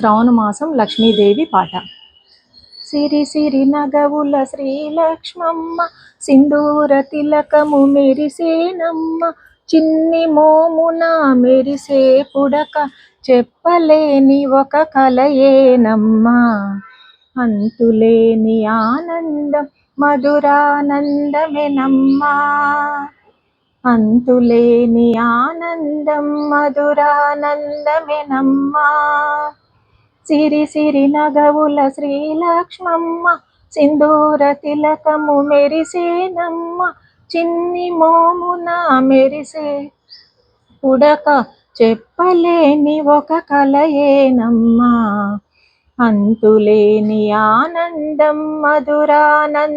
శ్రావణ మాసం లక్ష్మీదేవి పాట. సిరి సిరి నగవుల శ్రీలక్ష్మమ్మ సింధూర తిలకము మెరిసేనమ్మ చిన్ని మోమున మెరిసే పుడక చెప్పలేని ఒక కలయేనమ్మా. అంతులేని ఆనందం మధురానందమేనమ్మా. అంతులేని ఆనందం మధురానందమేనమ్మా. సిరి సిరి నగవుల శ్రీలక్ష్మమ్మ సింధూర తిలకము మెరిసేనమ్మ చిన్ని మోమున మెరిసే ఉడక చెప్పలేని ఒక కలయేనమ్మా. అంతులేని ఆనందం మధురానందమేనమ్మా.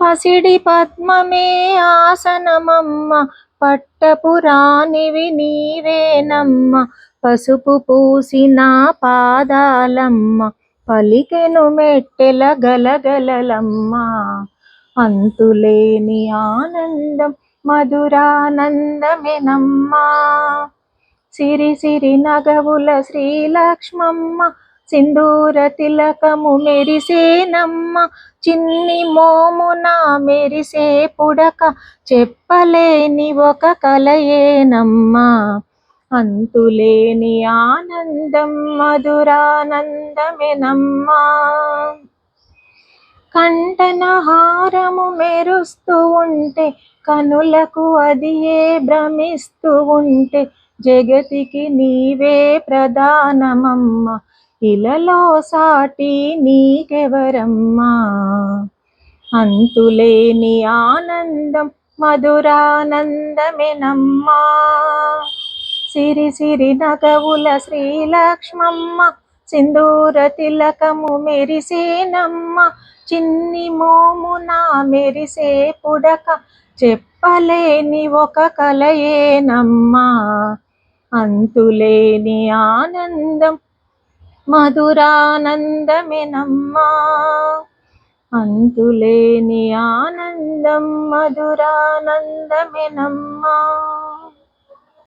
పసిడి పద్మమే ఆసనమమ్మ పట్టపురాణివి నీవేనమ్మ. పసుపు పూసిన పాదాలమ్మ పలికెను మెట్టెల గలగలలమ్మ. అంతులేని ఆనందం మధురానందమేనమ్మా. సిరి సిరి నగవుల శ్రీలక్ష్మమ్మ సింధూర తిలకము మెరిసేనమ్మ. చిన్ని మోమున మెరిసే పుడక చెప్పలేని ఒక కలయేనమ్మా. అంతులేని ఆనందం మధురానందమేనమ్మా కంటనహారము మెరుస్తూ ఉంటే కనులకు అది ఏ భ్రమిస్తూ ఉంటే జగతికి నీవే ప్రధానమమ్మ. ఇలలో సాటి నీకెవరమ్మా? అంతులేని ఆనందం మధురానందమెనమ్మా సిరి సిరి నగవుల శ్రీలక్ష్మమ్మ సింధూర తిలకము మెరిసేనమ్మ చిన్ని మోమున మెరిసే పుడక చెప్పలేని ఒక కలయేనమ్మా. అంతులేని ఆనందం మధురానందమేనమ్మా. అంతులేని ఆనందం మధురానందమేనమ్మా.